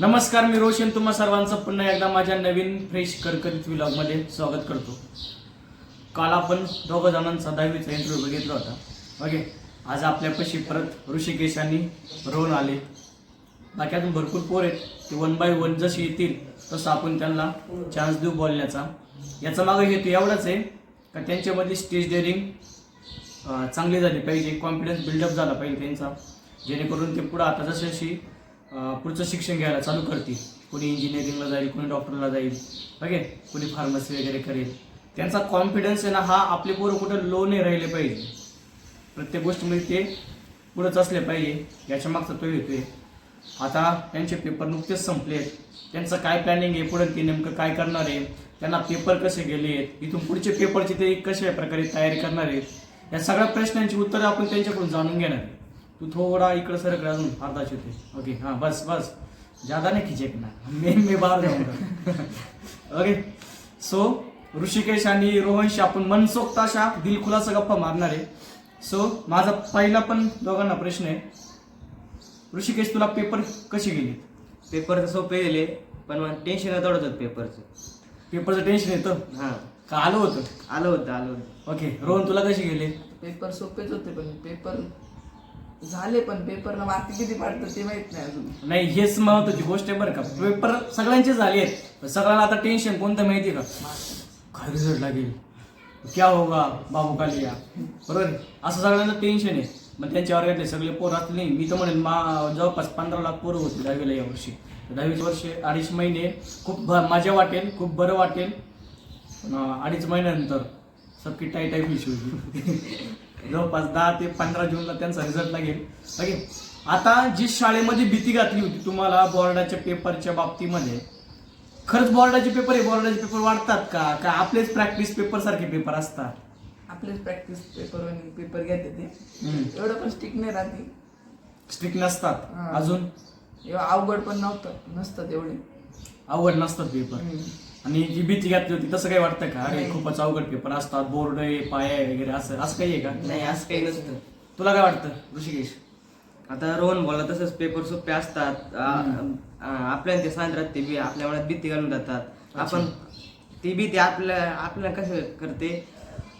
नमस्कार मी रोशन. तुम्हा सर्वांचं पुन्हा एकदा माझ्या नवीन फ्रेश करकरीत मध्ये स्वागत करतो. काल आपण दोघं जणांचा दहावीचा इंटरव्ह्यू बघितला होता. ओके? आज आपल्यापाशी परत ऋषिकेश आणि रोहन आले. बाकी अजून भरपूर पोर आहेत. ते वन बाय वन जसे येतील तसं आपण त्यांना चान्स देऊ बोलण्याचा. याचा मागं हेतू एवढाच आहे का त्यांच्यामध्ये स्टेज डेअरिंग चांगली झाली पाहिजे. कॉन्फिडन्स बिल्डअप झाला पाहिजे त्यांचा. जेणेकरून ते पुढं आता जशी पुढचं शिक्षण घ्यायला चालू करतील. कोणी इंजिनिअरिंगला जाईल कोणी डॉक्टरला जाईल ओके कोणी फार्मसी वगैरे करेल. त्यांचा कॉन्फिडन्स आहे ना हा आपले पोरं कुठं लो नाही राहिले पाहिजे. प्रत्येक गोष्टीमध्ये ते पुढंच असले पाहिजे. याच्या मागचा तो येतोय आता त्यांचे पेपर नुकतेच संपले आहेत. त्यांचं काय प्लॅनिंग आहे पुढे ते नेमकं काय करणार आहे? त्यांना पेपर कसे गेले आहेत? इथून पुढचे पेपरची ते कशा प्रकारे तयारी करणार आहेत? या सगळ्या प्रश्नांची उत्तरं आपण त्यांच्याकडून जाणून घेणार आहे. तू थोडा इकडं सरक अजून अर्धाच होते. ओके हां बस बस. ज्यादा नाही खिचेक ना. मी मी बाहेर जाऊन ओके सो ऋषिकेश आणि रोहनशी आपण मनसोक्त अशा दिलखुलासा गप्पा मारणार आहे. सो माझा पहिला पण दोघांना प्रश्न आहे. ऋषिकेश तुला पेपर कसे गेले? पेपर तर सोपे गेले पण मग टेन्शन तेवढंच होतं पेपरचं पेपरचं टेन्शन येतं? हां. का आलं होतं? आलं होतं आलं होतं. ओके रोहन तुला कसे गेले? पेपर सोपेच होते पण पेपर झाले पण पेपरला मार्क किती पडतं ते माहीत नाही अजून. नाही हेच महत्वाची गोष्ट आहे बरं का. पेपर सगळ्यांचे झाले आहेत. सगळ्याला आता टेन्शन कोणतं माहिती आहे का? काय रिझल्ट लागेल? क्या होगा बाबू कालिया? बरोबर आहे? असं सगळ्यांना टेन्शन आहे. मग त्यांच्या वर्गातले सगळे पोर असले नाही. मी तर म्हणेन मा जवळपास पंधरा लाख पोरं होती दहावीला या वर्षी. दहावीच्या वर्ष अडीच महिने खूप भ- मजा वाटेल खूप बरं वाटेल. पण, अडीच महिन्यानंतर सबकी टाई टाई इशू होईल जवळपास दहा ते पंधरा जूनला त्यांचा रिझल्ट लागेल ओके आता जी शाळेमध्ये भीती घातली होती तुम्हाला बोर्डाच्या पेपरच्या बाबतीमध्ये खरंच बोर्डाचे पेपर आहे? बोर्डाचे पेपर वाढतात का? का आपलेच प्रॅक्टिस पेपर सारखे पेपर असतात? आपलेच प्रॅक्टिस पेपर पेपर घेते ते. एवढं पण स्टिक नाही राहते स्ट्रिक्ट नसतात. हा. अजून? एवढं अवघड पण नव्हतं. नसतं तेवढे अवघड नसतात पेपर. आणि जी भीती घातली होती तसं काही वाटतं का? अरे. खूपच अवघड पेपर असतात बोर्ड आहे पाय आहे वगैरे असं असं काही आहे का? नाही असं काही नसतं. तुला काय वाटतं? ऋषिकेश. आता रोहन बोलला तसंच पेपर सोपे असतात. आपल्याला ते सांगत राहते बी आपल्या मनात भीती घालून जातात. आपण ती भीती आपल्या आपल्याला कसं करते?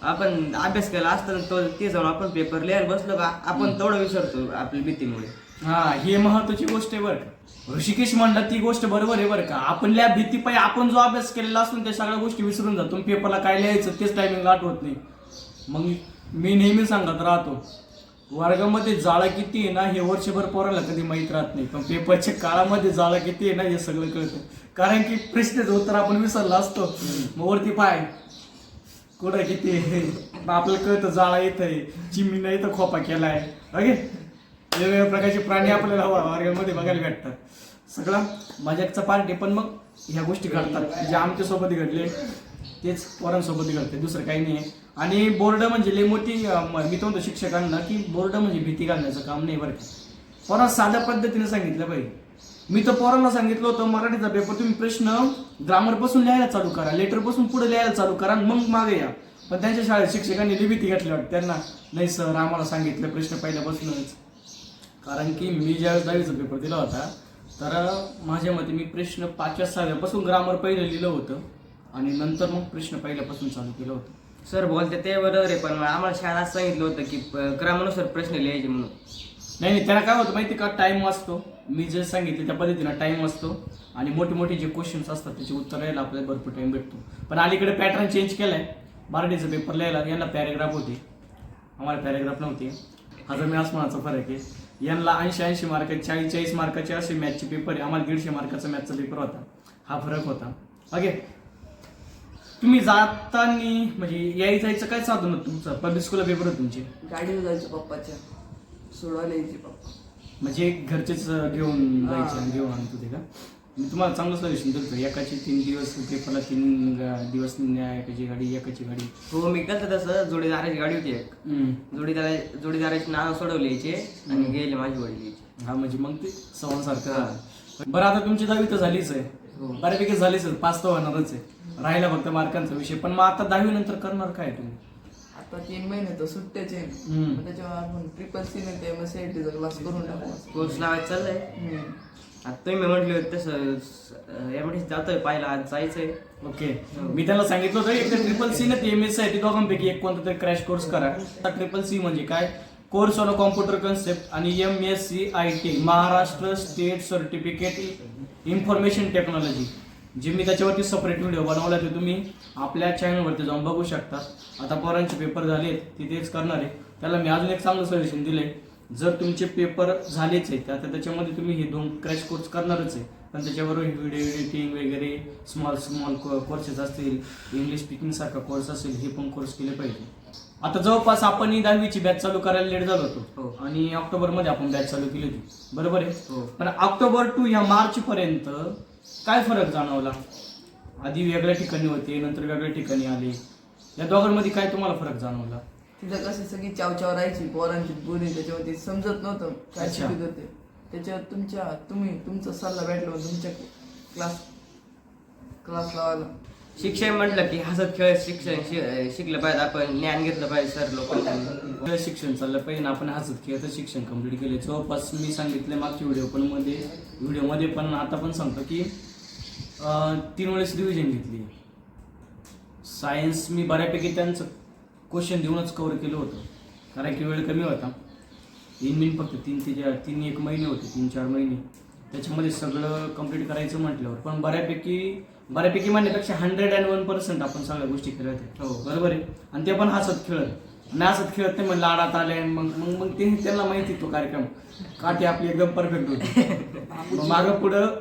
आपण अभ्यास केला असताना तो ते जाऊन आपण पेपर लिहायला बसलो का? आपण तेवढं विसरतो आपल्या भीतीमुळे. हा हे महत्वाची गोष्ट आहे बरं का. ऋषिकेश म्हणला ती गोष्ट बरोबर आहे बरं का. आपल्या भीतीपायी आपण जो अभ्यास केलेला असतो त्या सगळ्या गोष्टी विसरून जातो पेपरला काय लिहायचं तेच टायमिंग आठवत नाही. मग मी नेहमी सांगत राहतो वर्गामध्ये जाळा किती आहे ना हे वर्षभर पोराला कधी माहीत राहत नाही. पण पेपरच्या काळामध्ये जाळा किती आहे ना हे सगळं कळतं. कारण की प्रश्नच उत्तर आपण विसरला असतो. मग वरती पाय कुठं किती आहे? मग कळतं जाळा येत आहे चिमीनं इथं खोपा केलाय. ओके? वेगवेगळ्या प्रकारचे प्राणी आपल्याला वर्गामध्ये बघायला भेटतात. सगळा मजाकचा पार्ट आहे पण मग ह्या गोष्टी घडतात. जे आमच्यासोबत घडले तेच पोरांसोबत घडते दुसरं काही नाही. आहे आणि बोर्ड म्हणजे लई मोठी मी तो म्हणतो शिक्षकांना की बोर्ड म्हणजे भीती घालण्याचं काम नाही बरं का. पोरांना साध्या पद्धतीने सांगितलं पाहिजे मी तर पोरांना सांगितलं होतं मराठीचा पेपर तुम्ही प्रश्न ग्रामरपासून लिहायला चालू करा लेटरपासून पुढे लिहायला चालू करा आणि मग मागे या. पण त्यांच्या शाळेत शिक्षकांनी लई भीती घातली वाटतं त्यांना नाही सर आम्हाला सांगितलं प्रश्न पहिल्यापासूनच. कारण की मी ज्यावेळेस दहावीचा पेपर दिला होता तर माझ्या मते मी प्रश्न पाचव्या सहाव्यापासून ग्रामर पहिलं लिहिलं होतं आणि नंतर मग प्रश्न पहिल्यापासून चालू केलं होतं. सर बोलते ते बरोबर आहे पण आम्हाला शाळेत सांगितलं होतं की प- क्रमानुसार प्रश्न लिहायचे म्हणून. नाही नाही त्याला काय होतं माहिती का? टाइम वाचतो. मी जे सांगितलं त्या पद्धतीनं टाइम वाचतो आणि मोठे मोठे जे क्वेश्चन्स असतात त्याचे उत्तर यायला आपल्याला भरपूर टाइम भेटतो. पण अलीकडे पॅटर्न चेंज केलाय. मराठीचा पेपर लिहायला यांना पॅरेग्राफ होते. आम्हाला पॅरेग्राफ नव्हते. हजार मी आसमानाचा फरक आहे यांना ऐंशी ऐंशी मार्क चाळीस चाळीस मार्काचे असे मॅथचे पेपर आहे आम्हाला दीडशे मार्काचा मॅथचा पेपर होता. हा फरक होता. ओके तुम्ही जाताना म्हणजे यायचं जायचं काय साधन होतं तुमचं? पब्लिक स्कूलला पेपर होते तुमचे? गाडीवर जायचं पप्पाच्या. सोडवायला यायची पप्पा. म्हणजे घरचेच घेऊन जायचे आणि घेऊन आणत होते का? मी तुम्हाला चांगलं सजेशन दिलं होतं. एकाचे तीन दिवस पेपरला तीन गा- दिवस न्या एकाची गाडी एकाची गाडी हो मी केलं तसं जोडीदाराची गाडी होती एक. जोडीदारा जोडीदाराची नाव सोडवली यायचे आणि गेले माझी वडील यायचे हा म्हणजे मग ते सवांसारखं झालं. बरं आता तुमची दहावी तर झालीच आहे हो. बऱ्यापैकी झालीच आहे पास तर होणारच आहे राहिला फक्त मार्कांचा विषय पण मग आता दहावी नंतर करणार काय तुम्ही आता तीन महिने तर सुट्ट्याचे आहे. हम्म. मग त्याच्यावर आपण ट्रिपल सी ने ते मग CIT चा क्लास करून टाकू कोर्स लावायचं चाललंय हम्म. आता तुम्ही म्हटले तसं एमडी जातोय पाहिला आज जायचंय. ओके. मी त्याला सांगितलं होतं एक ट्रिपल सी ना एम एस आहे ते दोघांपैकी एक कोणता तरी क्रॅश कोर्स करा. आता ट्रिपल सी म्हणजे काय? कोर्स ऑन कॉम्प्युटर कन्सेप्ट आणि M S C I T Maharashtra state certificate information technology जे मी त्याच्यावरती सेपरेट व्हिडिओ बनवला ते तुम्ही आपल्या चॅनलवरती जाऊन बघू शकता. आता पोरांचे पेपर झाले तिथेच तेच करणार आहे. त्याला मी अजून एक चांगलं सजेशन आहे जर तुमचे पेपर झालेच आहेत आता त्याच्यामध्ये तुम्ही हे दोन क्रॅश कोर्स करणारच आहे. पण त्याच्याबरोबर व्हिडिओ एडिटिंग वगैरे स्मॉल स्मॉल कोर्सेस असतील इंग्लिश स्पीकिंग सारखा कोर्स असेल हे पण कोर्स केले पाहिजे. आता जवळपास आपण ही दहावीची बॅच चालू करायला लेट झालो हो. होतो आणि ऑक्टोबरमध्ये आपण बॅच चालू केली होती. बरोबर आहे? हो. पण ऑक्टोबर टू या मार्च पर्यंत काय फरक जाणवला? आधी वेगळ्या ठिकाणी होते नंतर वेगळ्या ठिकाणी आले. या दोघांमध्ये काय तुम्हाला फरक जाणवला? तिथं कशी सगळी चावचाव राहायची पोरांची बोली त्याच्यावरती समजत नव्हतं काय अच्छा. शिकत होते. त्याच्यावर तुमच्या तुम्ही तुमचा सल्ला भेटला तुमच्या क्लास क्लास लावायला. शिक्षण म्हटलं की हसत खेळत शिक्षण शि- शिकलं पाहिजे आपण ज्ञान घेतलं पाहिजे सर लोकांकडून आपलं शिक्षण चाललं पाहिजे आणि आपण हसत खेळत शिक्षण कंप्लीट केले. जवळपास मी सांगितले मागच्या व्हिडिओ पण मध्ये व्हिडिओमध्ये पण आता पण सांगतो की अं, तीन वेळेस डिव्हिजन घेतली. सायन्स मी बऱ्यापैकी त्यांचं क्वेश्चन देऊनच कव्हर केलं होतं. कारण की वेळ कमी होता. इन बिन फक्त तीन ते चार तीन एक महिने होते तीन चार महिने. त्याच्यामध्ये सगळं कंप्लीट करायचं म्हटल्यावर. पण बऱ्यापैकी बऱ्यापैकी म्हणण्यापेक्षा हंड्रेड अँड वन पर्सेंट आपण सगळ्या गोष्टी खेळत आहेत हो. बरोबर आहे. आणि ते पण हसत खेळत. आणि हसत खेळत ते मग लाडात आले आणि मग मग मग ते त्यांना माहिती तो कार्यक्रम. काठी आपली एकदम परफेक्ट होती. मागं पुढं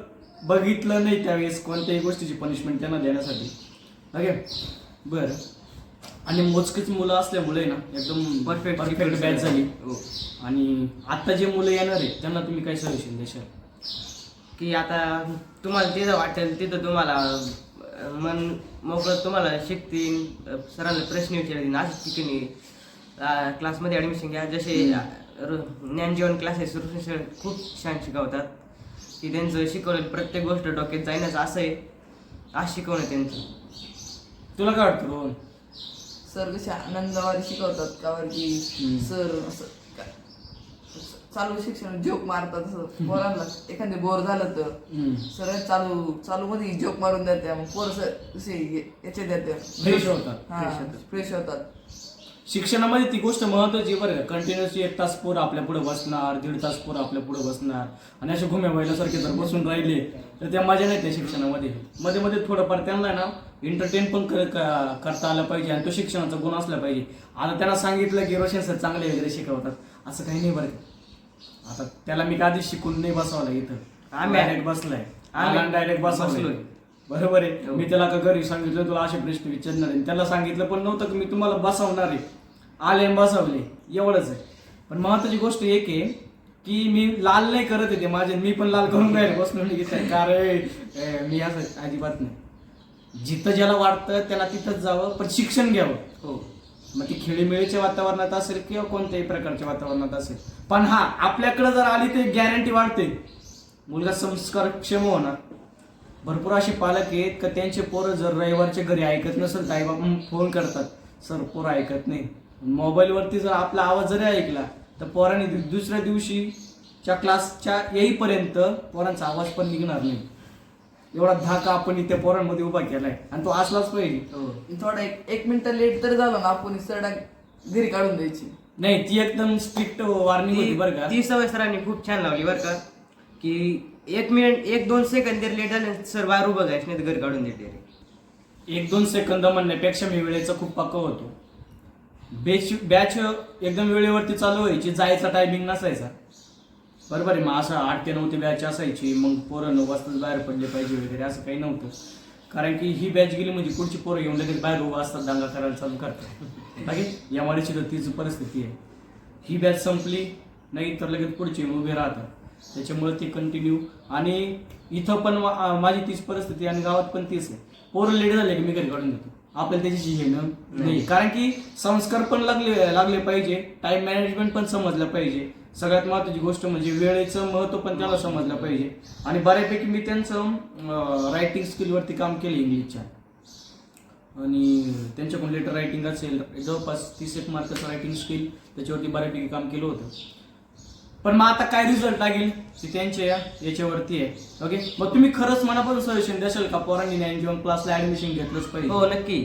बघितलं नाही त्यावेळेस कोणत्याही गोष्टीची पनिशमेंट त्यांना देण्यासाठी. ओके बरं. आणि मोजकीच मुलं असल्यामुळे ना एकदम परफेक्ट परफेक्ट बॅच झाली. हो. आणि आता जे मुलं येणार आहेत त्यांना तुम्ही काय सजेशन देशाल? की आता तुम्हाला तिथं वाटेल तिथं तुम्हाला अं, मन मोकळं तुम्हाला शिकतील अं, सरांना प्रश्न विचारतील अशा ठिकाणी अं, क्लासमध्ये ॲडमिशन घ्या. जसे अं, र- ज्ञानजीवन क्लासेस ऋषी सर खूप छान शिकवतात. की त्यांचं शिकवलेलं प्रत्येक गोष्ट डोक्यात जाईनच असं आहे. आज शिकवणं त्यांचं. तुला काय वाटतं रोहन? सर कसे आनंदवारी शिकवतात का की. सर असं चालू शिक्षण जोक मारतात असं. पोरांना एखादे बोर झालं तर. सर चालू चालू मध्ये जोक मारून देते. मग पोर सर कसे याचे देते. फ्रेश होतात. हा फ्रेश होतात. शिक्षणामध्ये ती गोष्ट महत्वाची बरं का. कंटिन्युअसली एक तास पोर आपल्या पुढे बसणार दीड तास पोर आपल्या पुढे बसणार. आणि असे घुम्या बैलासारखे जर बसून राहिले तर त्या मजा नाही त्या शिक्षणामध्ये. मध्ये मध्ये थोडंफार त्यांना ना एंटरटेन पण करता आलं पाहिजे आणि तो शिक्षणाचा गुण असला पाहिजे. आता त्यांना सांगितलं की रोशन सर चांगले वगैरे शिकवतात. असं काही नाही बरं का. आता त्याला मी कधी शिकून नाही बसवलं इथं. आम्ही- डायरेक्ट बसलाय. आम्ही डायरेक्ट बसलोय. बरोबर आहे. हो. मी त्याला का घरी सांगितलं तुला असे प्रश्न विचारणार आहे. त्याला सांगितलं पण नव्हतं की मी तुम्हाला बसवणार आहे. आले बसवले. एवढंच आहे. पण महत्वाची गोष्ट एक आहे की मी लाल नाही करत आहे ते माझे मी पण लाल करून राहिले बसलो नाही घेतलं का रे? ए, मी असं अजिबात नाही. जिथं ज्याला वाटतं त्याला तिथंच जावं पण शिक्षण घ्यावं. हो. मग ती खेळीमेळीच्या वातावरणात असेल किंवा कोणत्याही प्रकारच्या वातावरणात असेल. पण हा आपल्याकडे जर आली तर गॅरंटी वाढते. मुलगा संस्कारक्षम होणार भरपूर असे पालक आहेत का त्यांचे पोरं जर रविवारच्या घरी ऐकत नसेल तर आईबाप फोन करतात. सर पोरं ऐकत नाही. मोबाईलवरती जर आपला आवाज जरी ऐकला तर पोरांनी दुसऱ्या दिवशीच्या क्लासच्या येईपर्यंत पोरांचा आवाज पण निघणार नाही. एवढा धाका आपण इथे पोरांमध्ये उभा केलाय. आणि तो असलाच पाहिजे. हो. थोडा एक एक मिनिट लेट तर झालं ना आपण सरडा घरी काढून द्यायची. नाही ती एकदम स्ट्रिक्ट वॉर्निंग होती बरं का. ती सवय सरांनी खूप छान लावली बरं का की एक मिनिट एक दोन सेकंद जर लेट झाले सर बाहेर उभं घ्यायचं नाही तर घरी काढून देते. एक दोन सेकंद म्हणण्यापेक्षा मी वेळेचा खूप पक्का होतो. बॅच बॅच एकदम वेळेवरती चालू व्हायची जायचा टायमिंग नसायचा. बरोबर आहे मग असं आठ ते नऊ ते बॅच असायची मग पोरं नऊ वाजताच बाहेर पडले पाहिजे वगैरे असं काही नव्हतं. कारण की ही बॅच गेली म्हणजे पुढची पोरं येऊन लगेच बाहेर उभा असतात दांगा करायला चालू करतात. बाकी या माडीची तर तीच परिस्थिती आहे. ही बॅच संपली नाही तर लगेच पुढची उभे राहतात. त्याच्यामुळे ते कंटिन्यू आणि इथं पण माझी तीच परिस्थिती आणि गावात पण तीच आहे. पोरं लेट झाले की मी घरी काढून देतो. आपल्याला त्याच्याशी घेणं नाही. कारण की संस्कार पण लागले लागले पाहिजे. टाइम मॅनेजमेंट पण समजलं पाहिजे. सगळ्यात महत्वाची गोष्ट म्हणजे वेळेचं महत्त्व पण त्याला समजलं पाहिजे. आणि बऱ्यापैकी मी त्यांचं रायटिंग स्किलवरती काम केलं इंग्लिशच्या. आणि त्यांच्याकडून लेटर रायटिंग असेल जवळपास तीस एक मार्काचं रायटिंग स्किल त्याच्यावरती बऱ्यापैकी काम केलं होतं. पण मग आता काय रिझल्ट लागेल? ते त्यांच्या या याच्यावरती आहे. ओके मग तुम्ही खरंच मनापासून सजेशन द्याल का? पोरांनी ज्ञान जीवन क्लासला ऍडमिशन घेतलंच पाहिजे. हो नक्की.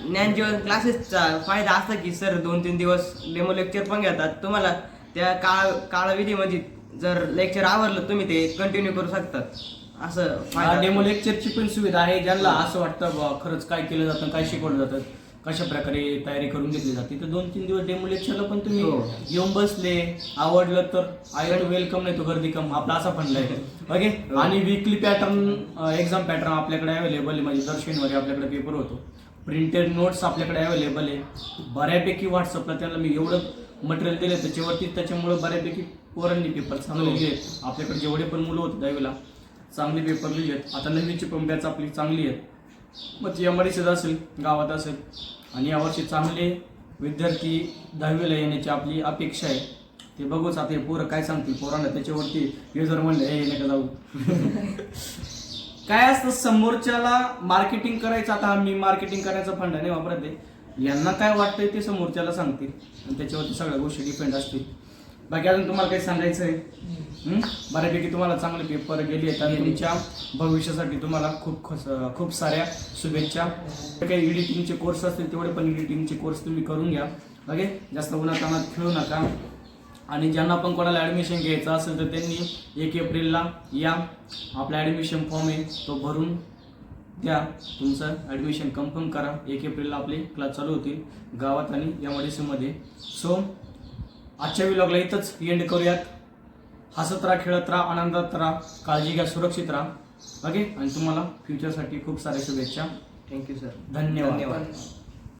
ज्ञानजीवन क्लासेसचा फायदा असा की सर दोन तीन दिवस डेमो लेक्चर पण घेतात. तुम्हाला त्या काळ काळविधीमध्ये जर लेक्चर आवरलं तुम्ही ते कंटिन्यू करू शकतात. असं डेमो लेक्चरची पण सुविधा आहे ज्यांना असं वाटतं बा खरंच काय केलं जातं काय शिकवलं जातं. कशा प्रकारे तयारी करून घेतली जाते. तर दोन तीन दिवस डेमो लेक्चरला पण तुम्ही हो. येऊन बसले आवडलं तर आय टू वेलकम नाही तो गर्दी कम आपला असा फंड आहे. ओके हो. आणि विकली पॅटर्न एक्झाम पॅटर्न आपल्याकडे अवेलेबल आहे. म्हणजे दर शनिवारी आपल्याकडे पेपर होतो. प्रिंटेड नोट्स आपल्याकडे अवेलेबल आहे. बऱ्यापैकी व्हॉट्सअपला त्यांना मी एवढं मटेरियल दिलं त्याच्यावरती त्याच्यामुळे बऱ्यापैकी पोरांनी पेपर चांगले हो. लिहिले आपल्याकडे जेवढे पण मुलं होते दहावीला चांगले पेपर लिहिले आता नववीची पण बॅच आपली चांगली आहे मग ती एमआयडीसीत असेल गावात असेल. आणि यावर्षी चांगले विद्यार्थी दहावीला येण्याची आपली अपेक्षा आहे. ते बघूच आता हे पोरं काय सांगतील. पोरांना त्याच्यावरती युजर जर म्हणलं हे नका जाऊ. काय असतं समोरच्याला मार्केटिंग करायचं आता मी मार्केटिंग करायचा फंड नाही वापरत आहे. यांना काय वाटतंय ते समोरच्याला सांगतील. आणि त्याच्यावरती सगळ्या गोष्टी डिपेंड असतील. बाकी अजून तुम्हाला काही सांगायचं आहे? बऱ्यापैकी तुम्हाला चांगले पेपर गेले आहेत आणि तुमच्या भविष्यासाठी तुम्हाला खूप खूप साऱ्या शुभेच्छा. काही एडिटिंगचे कोर्स असतील तेवढे पण एडिटिंगचे कोर्स तुम्ही करून घ्या. ओके? जास्त उन्हातानात खेळू नका. आणि ज्यांना पण कोणाला ॲडमिशन घ्यायचं असेल तर त्यांनी एक एप्रिलला या. आपला ॲडमिशन फॉर्म आहे तो भरून द्या. तुमचं ॲडमिशन कन्फर्म करा. एक एप्रिलला आपले क्लास चालू होतील गावात आणि या मध्ये सो आजच्या विलॉगला इथंच एंड करूयात. हसत राहा खेळत राहा आनंदात राहा काळजी घ्या सुरक्षित राहा. ओके आणि तुम्हाला फ्युचरसाठी खूप साऱ्या शुभेच्छा. थँक्यू सर धन्यवाद. धन्यवाद.